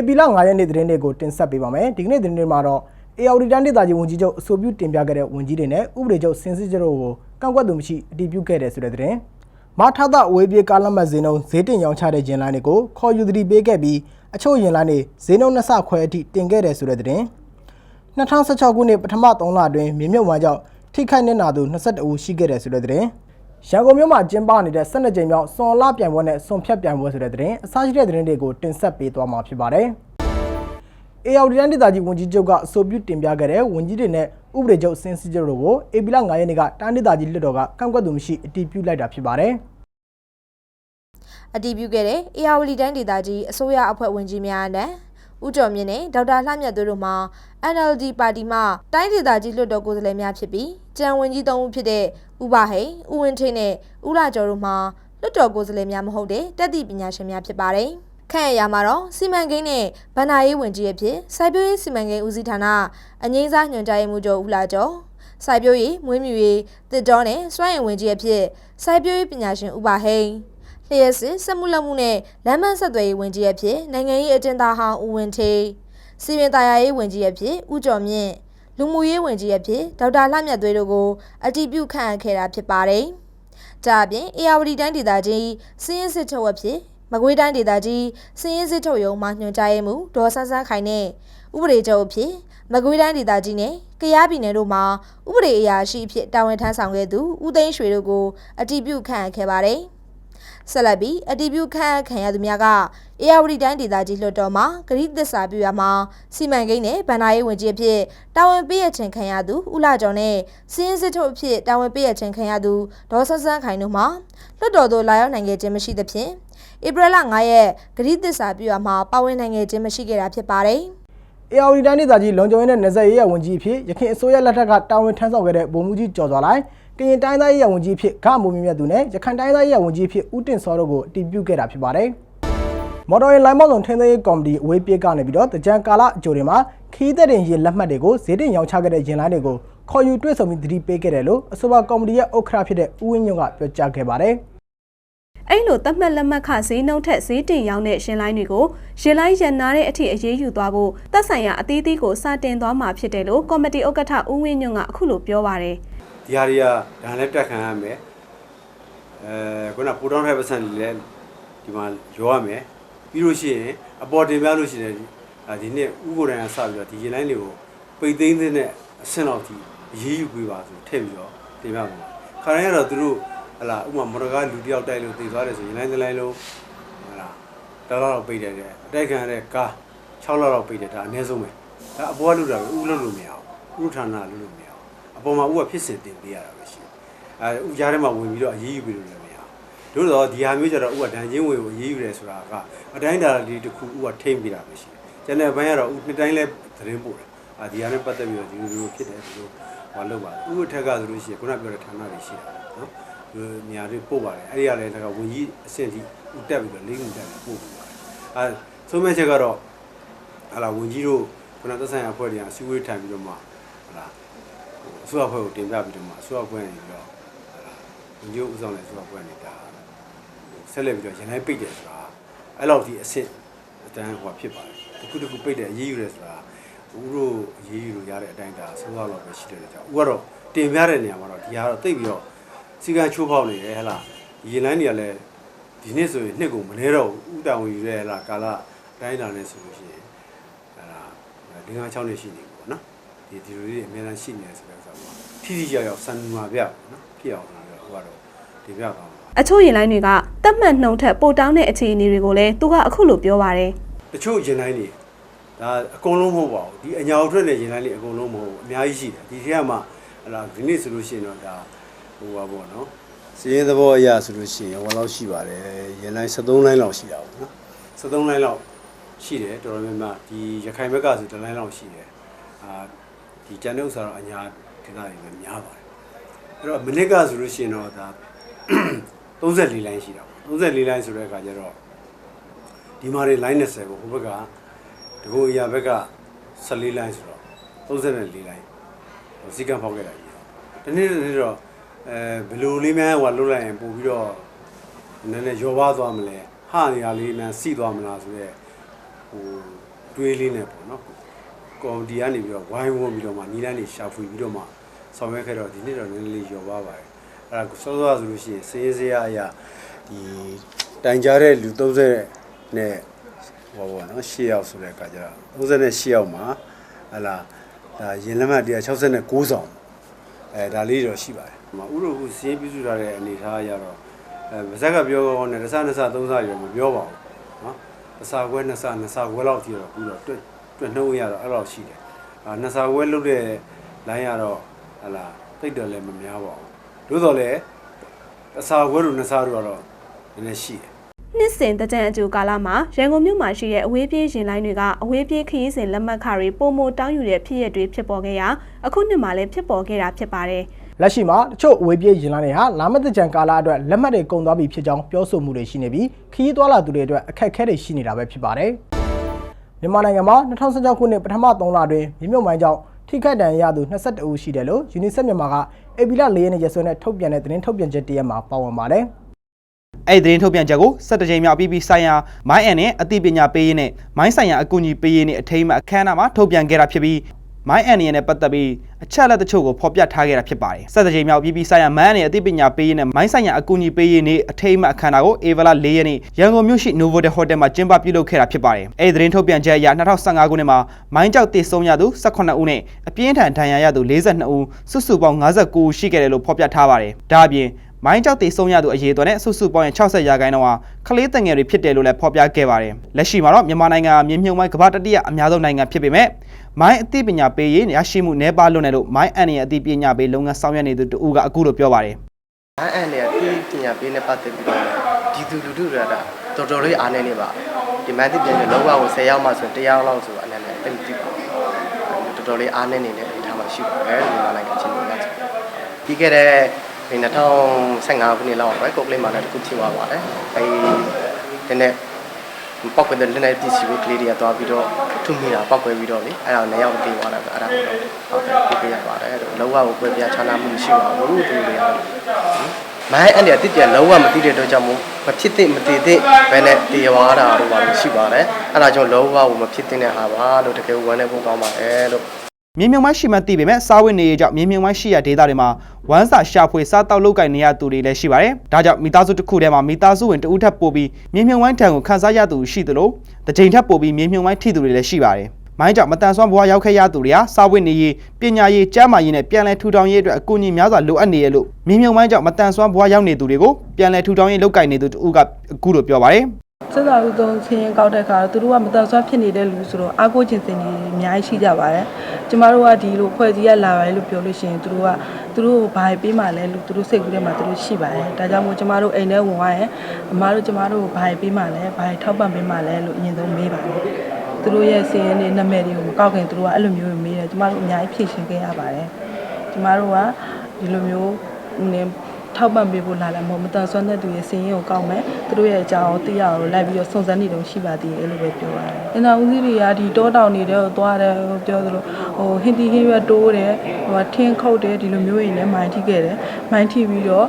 AP လ9ရက်နေ့သတင်းတွေကိုတင်ဆက်ပေးပါမယ်ဒီကနေ့သတင်းတွေမှာတော့ AOD တန်းဒေသကြီးဝန်ကြီးချုပ်အဆိုပြုတင်ပြခဲ့တဲ့ဝန်ကြီးတွေနဲ့ဥပဒေချုပ်စင်စစ်ချုပ်တို့ကိုကန့်ကွက်သူမရှိအတည်ပြုခဲ့တယ်ဆိုတဲ့သတင်းမထသအဝေးပြေးကားလက်မှတ်ဈေးနှုန်းဈေးတင်ရောင်းချတဲ့ဂျင်လိုင်းတွေကိုခေါ်ယူသတိပေးခဲ့ပြီးအချို့ဂျင်လိုင်းတွေဈေးနှုန်းနှစ်ဆခွဲအထိတင်ခဲ့တယ်ဆိုတဲ့သတင်း2016ခုနှစ်ပထမ3လအတွင်းမြေမြုပ်ဝမ်းကြောင့်ထိခိုက်နေနာသူ22ဦးရှိခဲ့တယ်ဆိုတဲ့သတင်း ရန်ကုန်မြို့မှာကျင်းပနေတဲ့12ကြိမ်မြောက်စွန်လပြိုင်ပွဲနဲ့စွန်ဖြတ်ပြိုင်ပွဲဆိုတဲ့သတင်းအစားရှိတဲ့သတင်းတွေကိုတင်ဆက်ပေးသွားမှာဖြစ်ပါတယ်။ AOD တန်းဒေသကြီးဝန်ကြီးချုပ်ကအဆိုပြုတင်ပြခဲ့တဲ့ဝန်ကြီးတွေနဲ့ဥပဒေချုပ်စင်စစ်ချုပ်တို့ကို AP လ9ရက်နေ့ကတန်းဒေသကြီးလွှတ်တော်ကကန့်ကွက်သူမရှိအတည်ပြုလိုက်တာဖြစ်ပါတယ်။အတည်ပြုခဲ့တဲ့ ARD တိုင်းဒေသကြီးအစိုးရအဖွဲ့ဝင်ကြီးများနဲ့ ဦးကျော်မြင့်နဲ့ဒေါက်တာလှမြတ်သူတို့မှ NLD ပါတီမှတိုင်းဒေသကြီးလွှတ်တော်ကိုယ်စားလှယ်များဖြစ်ပြီးကြံဝင်ကြီးသုံးဦးဖြစ်တဲ့ဦးဘဟိန်ဦးဝင်းထိန်နဲ့ဦးလာကျော်တို့မှလွှတ်တော်ကိုယ်စားလှယ်များမဟုတ်တဲ့တက်သည့်ပညာရှင်များဖြစ်ပါတယ်။ခန့်အရာမှာတော့စီမံကိန်းနဲ့ဗဏ္ဍာရေးဝန်ကြီးအဖြစ်စိုက်ပျိုးရေးစီမံကိန်းဦးစီးဌာနအငိမ့်စားညွှန်ကြားရေးမှူးချုပ်ဦးလာကျော်စိုက်ပျိုးရေးမွေးမြူရေးတစ်တော်နဲ့စွမ်းအင်ဝင်ကြီးအဖြစ်စိုက်ပျိုးရေးပညာရှင်ဦးပါဟိန် လျှက်စစ်စက်မှုလက်မှုနဲ့လမ်းမဆက်သွယ်ရေးဝင်ကြီးအဖြစ်နိုင်ငံရေးအကျဉ်းသားဟောင်းဦးဝင်းထေးစီမံသားရေးဝင်ကြီးအဖြစ်ဦးကျော်မြင့်လူမှုရေးဝင်ကြီးအဖြစ်ဒေါက်တာလှမြတ်သွေးတို့ကိုအတည်ပြုခန့်အပ်ခဲ့တာဖြစ်ပါတယ်။ဒါအပြင်အေယာဝတီတိုင်းဒေသကြီးစီးရင်စစ်ချုပ်အဖြစ်မကွေးတိုင်းဒေသကြီးစီးရင်စစ်ချုပ်ရုံးမှညွှန်ကြားရေးမှူးဒေါ်ဆန်းဆန်းခိုင်နဲ့ဥပဒေချုပ်အဖြစ်မကွေးတိုင်းဒေသကြီးနဲ့ကယားပြည်နယ်တို့မှာဥပဒေအရာရှိအဖြစ်တာဝန်ထမ်းဆောင်ခဲ့သူဦးသိန်းရွှေတို့ကိုအတည်ပြုခန့်အပ်ခဲ့ပါတယ်။ ဆက်လက်ပြီးအတည်ပြုခန့်အပ်ခံရသူများကအေယာဝတီတိုင်းဒေသကြီးလွှတ်တော်မှာဂရိသစ္စာပြုရမှာစီမံကိန်းနဲ့ဗဏ္ဍာရေးဝန်ကြီးအဖြစ်တာဝန်ပေးရခြင်းခံရသူဦးလာကျော်နဲ့စီးရင်စစ်ချုပ်အဖြစ်တာဝန်ပေးရခြင်းခံရသူဒေါ်ဆန်းဆန်းခိုင်တို့မှလွှတ်တော်သို့လာရောက်နိုင်ခဲ့ခြင်းမရှိသဖြင့်ဧပြီလ9ရက်ဂရိသစ္စာပြုရမှာပါဝင်နိုင်ခဲ့ခြင်းမရှိခဲ့တာဖြစ်ပါတယ်။ AOD တိုင်းဒေသကြီးလုံခြုံရေးနဲ့နေဆက်ရေးရဝန်ကြီးအဖြစ်ရခိုင်အစိုးရလက်ထက်ကတာဝန်ထမ်းဆောင်ခဲ့တဲ့ဗိုလ်မှူးကြီးကျော်စွာလိုင်း ကရင်တိုင်းသားရေးရဝန်ကြီးအဖြစ်ဂမိုးမြင့်မြတ်သူနဲ့ရခိုင်တိုင်းသားရေးရဝန်ကြီးအဖြစ်ဦးတင်စောတို့ကိုအတည်ပြုခဲ့တာဖြစ်ပါတယ်။မော်တော်ယာဉ်လိုင်းမောင်းဆောင်ထင်းသိမ်းရေးကော်မတီအဝေးပြေးကနေပြီးတော့တကြံကာလအကြိုတွေမှာခီးသက်တင်ရေလက်မှတ်တွေကိုဈေးတင်ရောင်းချခဲ့တဲ့ရင်လိုင်းတွေကိုခေါ်ယူတွေ့ဆုံပြီးသတိပေးခဲ့တယ်လို့အဆိုပါကော်မတီရဲ့ဥက္ကဋ္ဌဖြစ်တဲ့ဦးဝင်းညွန့်ကပြောကြားခဲ့ပါတယ်။အဲ့လိုသတ်မှတ်လက်မှတ်ခဈေးနှုန်းထက်ဈေးတင်ရောင်းတဲ့ရှင်လိုင်းတွေကိုရှင်လိုင်းရန်နာတဲ့အထိအရေးယူသွားဖို့သက်ဆိုင်ရာအသီးသီးကိုစတင်သွားမှာဖြစ်တယ်လို့ကော်မတီဥက္ကဋ္ဌဦးဝင်းညွန့်ကအခုလိုပြောပါတယ် ဒီဟာတွေကဒါလည်းတက်ခံရမယ်အဲခုနပူတောင်းတဲ့ပတ်စံတွေလည်းဒီမှာရောရမယ်ပြီးလို့ရှိရင်အပေါ်တင်ပြလို့ရှိရင်ဒါဒီနေ့ဥကိုယ်တိုင်ကစပြီးတော့ဒီရင်လိုင်းတွေကိုပိတ်သိမ်းတဲ့အဆင့်လောက်ထိအရေးယူပေးပါဆိုထည့်ပြီးတော့တင်ပြပါမယ်ခါတိုင်းကတော့သူတို့ဟလာဥပမာမော်တော်ကားလူတယောက်တိုက်လို့တည်သွားတယ်ဆိုရင်လိုင်းတစ်လိုင်းလုံးဟလာတော်တော်ပိတ်တယ်တဲ့အတိုက်ခံရတဲ့ကား6လောက်လောက်ပိတ်တယ်ဒါအနည်းဆုံးပဲဒါအပေါ်ကလူတာပဲဥလို့လို့မရဘူးဥဌာနလို့လို့မရဘူး အပေါ်မှာဥကဖြစ်စဉ်တင်ပေးရတာပဲရှိတယ်အဲဥကြားထဲမှာဝင်ပြီးတော့အရေးယူပြီးလို့လည်းမရဘူးတို့တော့ဒီဟာမျိုးကြတော့ဥကဒဏ်ချင်းဝင်ကိုအရေးယူတယ်ဆိုတာကအတိုင်းဒါလေးတစ်ခုဥကထိမ့်ပေးတာပဲရှိတယ်ကျန်တဲ့ဘန်းကတော့ဥနှစ်တိုင်းလဲသတင်းပို့တယ်အာဒီဟာနဲ့ပတ်သက်ပြီးတော့ဒီလိုလိုဖြစ်တယ်ဒီလိုဟောလုပ်ပါဥအထက်ကဆိုလို့ရှိရင်ခုနပြောတဲ့ဌာနတွေရှိတာနော်ဒီနေရာတွေပို့ပါတယ်အဲ့ဒီကလည်းတော့ဝင်ကြီးအဆင့်ထိဥတက်ပြီးတော့လေးခုတက်ပြီးပို့ပြီးပါတယ်အဲဆုံးမဲ့ချက်ကတော့ဟာလာဝင်ကြီးတို့ခုနသက်ဆိုင်ရာအဖွဲ့တွေကအစည်းအဝေးထိုင်ပြီးတော့မှဟာလာ အစိုးရအဖွဲ့ကိုတင်ပြပြီးတော့မှအစိုးရအဖွဲ့နေပြီးတော့ဟာလာဝင်ကြီးဥဆောင်တဲ့အစိုးရအဖွဲ့နေတာဆက်လက်ပြီးတော့ရန်တိုင်းပိတ်တယ်ဆိုတာအဲ့လောက်ဒီအဆင့်အတန်းဟိုဖြစ်ပါတယ်တခုတခုပိတ်တယ်အရေးယူတယ်ဆိုတာဦးတို့အရေးယူလို့ရတဲ့အတိုင်းဒါဆုံးသွားတော့ပဲရှိတယ်ကြောင့်ဦးကတော့တင်ပြတဲ့နေရာမှာတော့ဒီဟာတော့တိတ်ပြီးတော့စီကံချိုးဖောက်နေတယ်ဟဲ့လားဒီရင်လိုင်းတွေကလည်းဒီနေ့ဆိုရင်နှစ်ကိုမနေတော့ဘူးဥတောင်ယူရဲဟဲ့လားကာလတိုင်းတာနဲ့ဆိုလို့ရှိရင်အဲ့ဒါ၄၅6နှစ်ရှိနေပြီပေါ့နော် ဒီဒီလိုလေးအများအားရှိနေတယ်ဆိုတော့ဆိုတော့ထိထိရောက်ရောက်စံမှာပြပေါ့နော်ဖြစ်အောင်ဆိုတော့ဟိုကတော့ဒီပြပါမှာအချို့ရင်လိုင်းတွေကတတ်မှတ်နှုံထက်ပိုတောင်းတဲ့အခြေအနေတွေကိုလည်းသူကအခုလိုပြောပါတယ်တချို့ရင်တိုင်းတွေဒါအကုန်လုံးမဟုတ်ပါဘူးဒီအညာအထွက်တဲ့ရင်တိုင်းတွေအကုန်လုံးမဟုတ်ဘူးအများကြီးရှိတယ်ဒီထဲမှာဟလာဒီနေ့ဆိုလို့ရှိရင်တော့ဒါဟိုပါပေါ့နော်စီးရင်သဘောအရဆိုလို့ရှိရင်ဟိုလောက်ရှိပါတယ်ရင်တိုင်း73လိုင်းလောက်ရှိတာပေါ့နော်73လိုင်းလောက်ရှိတယ်တော်တော်များများဒီရခိုင်ဘက်ကဆိုတလိုင်းလောက်ရှိတယ်အာ ဒီကျန်တဲ့ဥစ္စာတော့အညာဒေသတွေပဲများပါတယ်အဲ့တော့မိနစ်ကဆိုလို့ရှိရင်တော့ဒါ34လိုင်းရှိတာပေါ့34လိုင်းဆိုတဲ့အခါကျတော့ဒီမှာတွေ line 20ကိုဟိုဘက်ကဒဂုံအရာဘက်က14 line ဆိုတော့34 line စီကံဖောက်ခဲ့တာကြီးတနေ့တနေ့တော့အဲဘယ်လိုလေးများဟိုလှုပ်လိုက်ရင်ပို့ပြီးတော့နည်းနည်းရောပါသွားမလဲဟာနေရာလေးများစီသွားမလားဆိုတော့ဟိုတွေးလေးနဲ့ပေါ့နော် ကော်မတီကနေပြီးတော့ဝိုင်းဝန်းပြီးတော့မှနီးလန်းနေရှာဖွေပြီးတော့မှဆောင်ရွက်ခဲ့တော့ဒီနေ့တော့နည်းနည်းလေးရောပါပါတယ်အဲ့ဒါစောစောဆိုလို့ရှိရင်စရေးစရာအရာဒီတိုင်ကြားတဲ့လူ30နဲ့ဟောပါနော်10ယောက်ဆိုတဲ့အခါကျတော့38ယောက်မှာဟလာဒါရင်လက်မှတ်169ဆောင်အဲဒါလေးတော့ရှိပါတယ်ဟိုမှာဥရောဟုစင်းပြုစုထားတဲ့အနေအထားအရတော့အဲဗဇက်ကပြောကောင်းတယ်တစ်ဆနှစ်ဆသုံးဆရောမပြောပါဘူးနော်တစ်ဆခွဲနှစ်ဆနှစ်ဆခွဲလောက်ကြည့်တော့ပြီးတော့တွ တ်တွတ်နှုံးရတော့အဲ့လောက်ရှိတယ်အာနှစ်ဆခွဲလုပ်တဲ့လိုင်းကတော့ဟလာတိတ်တော်လည်းမများပါဘူးသို့တော်လည်းတစ်ဆခွဲလို့နှစ်ဆတို့ကတော့နည်းနည်းရှိတယ်နှစ်စဉ်တကြံအကျိုးကာလမှာရန်ကုန်မြို့မှာရှိတဲ့အဝေးပြေးရင်လိုင်းတွေကအဝေးပြေးခရီးစဉ်လက်မှတ်ခတွေပုံမတောင်းယူတဲ့ဖြစ်ရပ်တွေဖြစ်ပေါ်ခဲ့ရာအခုနှစ်မှာလည်းဖြစ်ပေါ်ခဲ့တာဖြစ်ပါတယ်။လက်ရှိမှာတချို့အဝေးပြေးရင်လာတွေဟာလာမတဲ့ကြံကာလအတွက်လက်မှတ်တွေကုန်သွားပြီဖြစ်ကြောင်းပြောဆိုမှုတွေရှိနေပြီးခရီးသွားလာသူတွေအတွက်အခက်အခဲတွေရှိနေတာပဲဖြစ်ပါတယ်။ မြန်မာနိုင်ငံမှာ2016ခုနှစ်ပထမ3လတွင်မြေမြုပ်မိုင်းကြောင့်ထိခိုက်ဒဏ်ရာရသူ22ဦးရှိတယ်လို့ UNICEF မြန်မာကအေပီလာ၄ရက်နေ့ရက်စွဲနဲ့ထုတ်ပြန်တဲ့သတင်းထုတ်ပြန်ချက်တရက်မှာပါဝင်ပါတယ်။အဲ့ဒီသတင်းထုတ်ပြန်ချက်ကို17ကြိမ်မြောက်ပြီးပြီးဆိုင်ရာမိုင်းအန်နဲ့အသိပညာပေးရေးနဲ့မိုင်းဆိုင်ရာအကူအညီပေးရေးနဲ့အထိမ်းအမှတ်အခမ်းအနားမှာထုတ်ပြန်ခဲ့တာဖြစ်ပြီး မိုင်းအန်ရဲ့နဲ့ပတ်သက်ပြီးအချက်အလက်တချို့ကိုဖော်ပြထားခဲ့တာဖြစ်ပါတယ်17ကြိမ်မြောက်ပြီးပြီးဆိုင်ရာမိုင်းအန်ရဲ့အသိပညာပေးရေးနဲ့မိုင်းဆိုင်ရာအကူအညီပေးရေးနဲ့အထိမ်းအမှတ်အခမ်းအနားကိုအေဗလာ၄ရက်နေ့ရန်ကုန်မြို့ရှိ Novotel Hotel မှာကျင်းပပြုလုပ်ခဲ့တာဖြစ်ပါတယ်အဲ့ဒီသတင်းထုတ်ပြန်ချက်အရ2015ခုနှစ်မှာမိုင်းကြောက်တည်ဆုံးရသူ18ဦးနဲ့အပြင်းထန်ဒဏ်ရာရသူ42ဦးစုစုပေါင်း59ဦးရှိခဲ့တယ်လို့ဖော်ပြထားပါတယ်ဒါအပြင် မိုင်းကြောက်တည်ဆုံးရသူအရေးတော်နဲ့စုစုပေါင်းရင်60ရာခိုင်နှုန်းဟာကလေးတငယ်တွေဖြစ်တယ်လို့လည်းဖော်ပြခဲ့ပါတယ်လက်ရှိမှာတော့မြန်မာနိုင်ငံကမြေမြုံမိုင်းကမ္ဘာတတိယအများဆုံးနိုင်ငံဖြစ်ပေမဲ့မိုင်းအသိပညာပေးရေးရရှိမှုနှဲပါလွန်းတယ်လို့မိုင်းအန်ရဲ့အသိပညာပေးလုပ်ငန်းဆောင်ရွက်နေသူတဦးကအခုလိုပြောပါတယ်အန်အန်နဲ့ဒီပညာပေးနဲ့ပတ်သက်ပြီးတော့ဒီသူလူထုတွေကတော်တော်လေးအားနေနေပါဒီမန်တိပြန်ပြီးလောကကို10ရောက်မှဆို100ရောက်လောက်ဆိုတော့အနေနဲ့တိတ်တိပါတော်တော်လေးအားနေနေတဲ့အနေထားမှာရှိပါတယ်မြန်မာနိုင်ငံချင်းတွေကပြီးခဲ့တဲ့ 2015ခုနှစ်လောက်ပဲကုတ်ကလေးမှာလည်းတစ်ခုဖြစ်သွားပါတယ်အဲဒီနေ့ပောက်ကွယ်တဲ့လက်နဲ့ပစ္စည်းကိုကလေးတွေကသွားပြီးတော့ထုမိတာပောက်ကွယ်ပြီးတော့လေအဲ့ဒါနဲ့ရောက်တည်သွားတာအဲ့ဒါကိုဟုတ်ကဲ့ပြပြရပါတယ်လောကကိုကွယ်ပြချာနာမှုမရှိပါဘူးသူတွေကတော့မိုင်းအဲ့ဒီအတစ်ပြလုံးဝမသိတဲ့အတွက်ကြောင့်မို့မဖြစ်သင့်မတည်သင့်ဘယ်နဲ့တည်သွားတာတို့ပါလို့ရှိပါတယ်အဲ့ဒါကြောင့်လုံးဝမဖြစ်သင့်တဲ့ဟာပါလို့တကယ်ဝမ်းနေဖို့ကောင်းပါတယ်လို့ မြေမြုံမိုင်းရှိမှသိပေမဲ့စားဝတ်နေရေးကြောင့်မြေမြုံမိုင်းရှိရဒေသတွေမှာဝမ်းစာရှာဖွေစားတောက်လုပ်ကိုင်နေရသူတွေလည်းရှိပါတယ်။ဒါကြောင့်မိသားစုတစ်ခုထဲမှာမိသားစုဝင်တဦးထပ်ပို့ပြီးမြေမြုံမိုင်းထံကိုခန်းစားရသူရှိသလိုတစ်ချိန်ထပ်ပို့ပြီးမြေမြုံမိုင်းထိသူတွေလည်းရှိပါတယ်။မိုင်းကြောင့်မတန်ဆွမ်းဘဝရောက်ခဲ့ရသူတွေဟာစားဝတ်နေရေးပညာရေးကျန်းမာရေးနဲ့ပြန်လည်ထူထောင်ရေးအတွက်အကူအညီများစွာလိုအပ်နေရလို့မြေမြုံမိုင်းကြောင့်မတန်ဆွမ်းဘဝရောက်နေသူတွေကိုပြန်လည်ထူထောင်ရေးလုပ်ကိုင်နေသူတဦးကအခုလိုပြောပါတယ်။ စစ်သားလူသုံးချင်းရင်ကောက်တဲ့ခါတော့သူတို့ကမတန်ဆွမ်းဖြစ်နေတဲ့လူဆိုတော့အားကိုးခြင်းစင်တွေအများကြီးရှိကြပါတယ်ကျမတို့ကဒီလိုဖွဲ့စည်းရလာပဲလို့ပြောလို့ရှိရင်သူတို့ကသူတို့ကိုဘာပေးမှလဲလို့သူတို့စိတ်ကူးထဲမှာသူတို့ရှိပါတယ်ဒါကြောင့်မို့ကျမတို့အိမ်ထဲဝင်သွားရင်အမားတို့ကျမတို့ကိုဘာပေးမှလဲဘာထောက်ပံ့ပေးမှလဲလို့အရင်ဆုံးမေးပါတယ်သူတို့ရဲ့စည်ရင်တွေနာမည်တွေကိုမကောက်ခင်သူတို့ကအဲ့လိုမျိုးမေးတယ်ကျမတို့အများကြီးဖြည့်ရှင်းခဲ့ရပါတယ်ကျမတို့ကဒီလိုမျိုးနင်း ထောက်ပံ့ပေးဖို့လာလာမဟုတ်မတန်ဆွမ်းတဲ့သူရဲ့စည်ရင်ကိုကောက်မယ်သူတို့ရဲ့အကြောင်းကိုသိရအောင်လိုက်ပြီးတော့စုံစမ်းနေတော့ရှိပါသေးတယ်လို့ပဲပြောပါတယ်။အင်တာဦးစီးတွေကဒီတောတောင်နေတဲ့ကိုသွားတယ်ဟိုပြောသလိုဟိုဟင်တီဟင်းရွက်တိုးတယ်ဟိုထင်းခုတ်တယ်ဒီလိုမျိုးတွေနဲ့မိုင်းထိခဲ့တယ်။မိုင်းထိပြီးတော့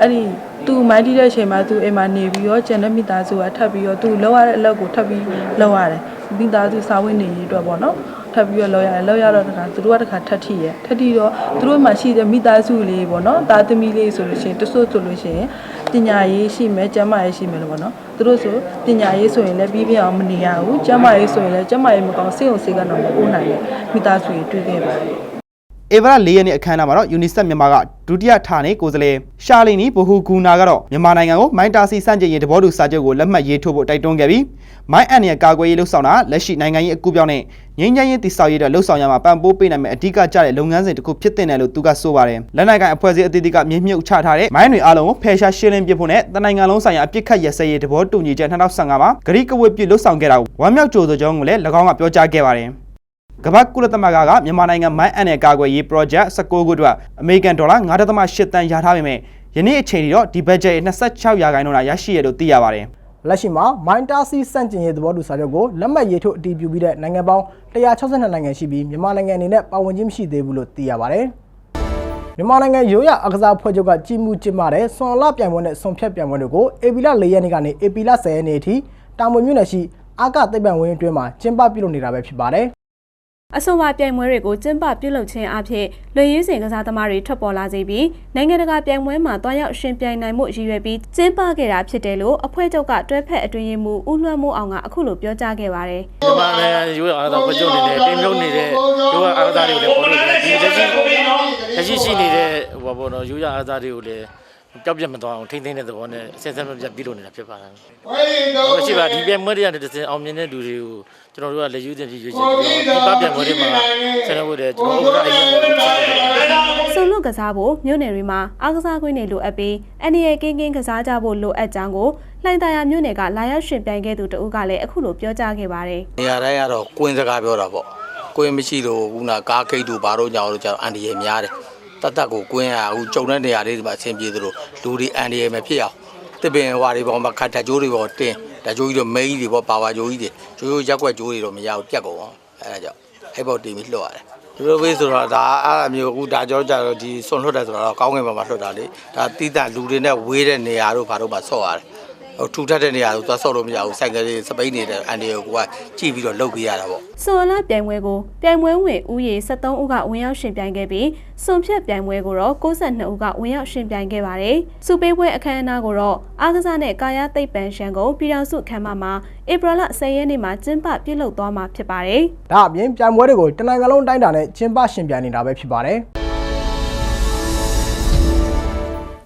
အဲ့ဒီသူမိုင်းထိတဲ့အချိန်မှာသူအိမ်မှာနေပြီးတော့ကျန်တဲ့မိသားစုကထပ်ပြီးတော့သူလောက်ရတဲ့အလုပ်ကိုထပ်ပြီးလောက်ရတယ်။မိသားစုစာဝတ်နေရေးအတွက်ပေါ့နော်။ ထပ်ပြီးတော့လောက်ရတယ်လောက်ရတော့တခါသူတို့ကတခါထပ်ထိရထပ်ထိတော့သူတို့မှရှိတဲ့မိသားစုလေးပေါ့နော်တာသမီလေးဆိုလို့ရှိရင်တဆွဆိုလို့ရှိရင်ပညာရေးရှိမယ်ကျန်းမာရေးရှိမယ်လို့ပေါ့နော်သူတို့ဆိုပညာရေးဆိုရင်လည်းပြီးပြည့်အောင်မနေရဘူးကျန်းမာရေးဆိုရင်လည်းကျန်းမာရေးမကောင်းစိတ်ုံစိတ်ကတော့မအိုးနိုင်ဘူးမိသားစုတွေတွေ့ခဲ့ပါတယ် ဧဗရာ၄ရက်နေ့အခမ်းအနားမှာတော့ UNICEF မြန်မာကဒုတိယဌာနေကိုယ်စားလှယ်ရှာလီနီဘဟူဂူနာကတော့မြန်မာနိုင်ငံကိုမိုင်းတာစီစန့်ကျင်ရေးတဘောတူစာချုပ်ကိုလက်မှတ်ရေးထိုးဖို့တိုက်တွန်းခဲ့ပြီးမိုင်းအန်ရဲ့ကာကွယ်ရေးလှုပ်ဆောင်တာလက်ရှိနိုင်ငံရေးအကူအပြောင်းနဲ့ငြိမ်းချမ်းရေးတည်ဆောက်ရေးအတွက်လှုပ်ဆောင်ရမှာပံ့ပိုးပေးနိုင်မယ့်အဓိကကျတဲ့လုပ်ငန်းစဉ်တစ်ခုဖြစ်တဲ့လို့သူကဆိုပါတယ်လက်နက်ကိုင်အဖွဲ့အစည်းအသီးသီးကမြေမြုပ်ချထားတဲ့မိုင်းတွေအားလုံးကိုဖယ်ရှားရှင်းလင်းပစ်ဖို့နဲ့တနိုင်ငံလုံးဆိုင်ရာအပြစ်ခတ်ရစဲရေးတဘောတူညီချက်2015မှာဂရိကဝတ်ပြုလှုပ်ဆောင်ခဲ့တာကိုဝမ်းမြောက်ကြိုဆိုကြောင်းကိုလည်း၎င်းကပြောကြားခဲ့ပါတယ် ကမ္ဘာကုလသမဂ္ဂကမြန်မာနိုင်ငံမိုင်းအန်နယ်ကာကွယ်ရေး project 19ခုအတွက်အမေရိကန်ဒေါ်လာ9.8တန်ရထားပေမဲ့ယနေ့အချိန်ထိတော့ဒီဘတ်ဂျက်ရဲ့26ရာခိုင်နှုန်းသာရရှိရလို့သိရပါတယ်။လက်ရှိမှာမိုင်းတာစီစန့်ကျင်ရေးသဘောတူစာချုပ်ကိုလက်မှတ်ရေးထိုးအတည်ပြုပြီးတဲ့နိုင်ငံပေါင်း162နိုင်ငံရှိပြီးမြန်မာနိုင်ငံအနေနဲ့ပါဝင်ခြင်းမရှိသေးဘူးလို့သိရပါတယ်။မြန်မာနိုင်ငံရိုးရအကစားဖွဲ့ချုပ်ကကြီးမှုကျင်းပတဲ့ဆွန်လပြိုင်ပွဲနဲ့ဆွန်ဖြတ်ပြိုင်ပွဲတွေကိုအေပီလာ၄ရက်နေ့ကနေအေပီလာ10ရက်နေ့အထိတာမွေမြို့နယ်ရှိအာကသိပ္ပံဝင်းအတွင်းမှာကျင်းပပြုလုပ်နေတာပဲဖြစ်ပါတယ် အဆိုပါပြိုင်ပွဲတွေကိုကျင်းပပြုလုပ်ခြင်းအဖြစ်လွေရင်းစင်ကစားသမားတွေထွက်ပေါ်လာစေပြီးနိုင်ငံတကာပြိုင်ပွဲမှာတွားရောက်ရှင်ပြိုင်နိုင်မှုရည်ရွယ်ပြီးကျင်းပခဲ့တာဖြစ်တယ်လို့အဖွဲ့ချုပ်ကတွဲဖက်အတွင်းရေးမှူးဦးလွှမ်းမိုးအောင်ကအခုလိုပြောကြားခဲ့ပါတယ်မြန်မာနိုင်ငံရိုးရာအားသာဖွဲ့ချုပ်နေတယ်တင်းမြုပ်နေတဲ့ရိုးရာအားသာတွေကိုလည်းပေါ်လို့တယ်ဒီလက်ရှိလက်ရှိရှိနေတဲ့ဟိုပါဘောနော်ရိုးရာအားသာတွေကိုလည်းကြောက်ပြတ်မသွားအောင်ထိမ့်သိမ်းတဲ့သဘောနဲ့ဆက်ဆက်မပြတ်ပြီးလို့နေတာဖြစ်ပါတယ်။ဟုတ်ရှိပါဒီပြဲမွေးရတဲ့တစ်စင်အောင်မြင်တဲ့လူတွေကို ကျွန်တော်တို့ကလက်ယူတင်ပြီးရွေးချယ်ပြီးတော့ဒီပပြဲမွေးတွေမှာဆက်လို့တဲ့ကျွန်တော်တို့ကအရင်ကဆွန်လွတ်ကစားဖို့မြို့နယ်တွေမှာအားကစားကွင်းတွေလိုအပ်ပြီးအန်ဒီရဲ့ကင်းကင်းကစားကြဖို့လိုအပ်ကြောင်းကိုလှိုင်သာယာမြို့နယ်ကလာရောက်ရှင်ပြိုင်ခဲ့သူတဦးကလည်းအခုလိုပြောကြားခဲ့ပါတယ်နေရာတိုင်းကတော့ကွင်းစကားပြောတာပေါ့ကွင်းမရှိလို့ခုနကားခိတ်တို့ဘာတို့ကြောင့်လို့ကျတော့အန်ဒီရများတယ်တတ်တတ်ကိုကွင်းရအခုကြုံတဲ့နေရာလေးဒီမှာအဆင်ပြေသလိုလူတွေအန်ဒီရမဖြစ်အောင်တစ်ပင်ဟွာတွေပေါ်မှာခတ်တကြိုးတွေပေါ်တင်း တကြိုးကြီးတော့မိန်းကြီးတွေပေါ့ပါဝါကြိုးကြီးတွေကြိုးကြိုးရက်ွက်ကြိုးတွေတော့မရဘူးပြက်ကုန်အောင်အဲဒါကြောင့်အဲ့ပေါ်တင်ပြီးလှုပ်ရတယ်ဒီလိုပဲဆိုတော့ဒါအဲ့အမျိုးအခုဒါကြောကြတော့ဒီစွန်လွတ်တယ်ဆိုတော့ကောင်းငင်ပေါ်မှာလွတ်တာလေဒါတိတလူတွေနဲ့ဝေးတဲ့နေရာတို့ဘာတို့မှာဆော့ရတယ်ဟို ထူထပ်တဲ့နေရာကိုသွားဆော့လို့မရဘူးစိုက်ကလေးစပိန်နေတဲ့အန်ဒီကိုကကြည့်ပြီးတော့လှုပ်ပြရတာပေါ့ဆွန်လာပြိုင်ပွဲကိုပြိုင်ပွဲဝင်ဦးရေ73ဦးကဝင်ရောက်ရှင်ပြိုင်ခဲ့ပြီးဆွန်ဖြတ်ပြိုင်ပွဲကိုတော့62ဦးကဝင်ရောက်ရှင်ပြိုင်ခဲ့ပါတယ်။စူပေးပွဲအခမ်းအနားကိုတော့အားကစားနဲ့ကာယသိပ္ပံရှန်ကုန်ပြည်တော်စုခမ်းမမှာဧပြီလ10ရက်နေ့မှာကျင်းပပြုလုပ်သွားမှာဖြစ်ပါတယ်။။ဒါအပြင်ပြိုင်ပွဲတွေကိုတနိုင်ငံလုံးတိုင်းတာနဲ့ကျင်းပရှင်ပြိုင်နေတာပဲဖြစ်ပါတယ်။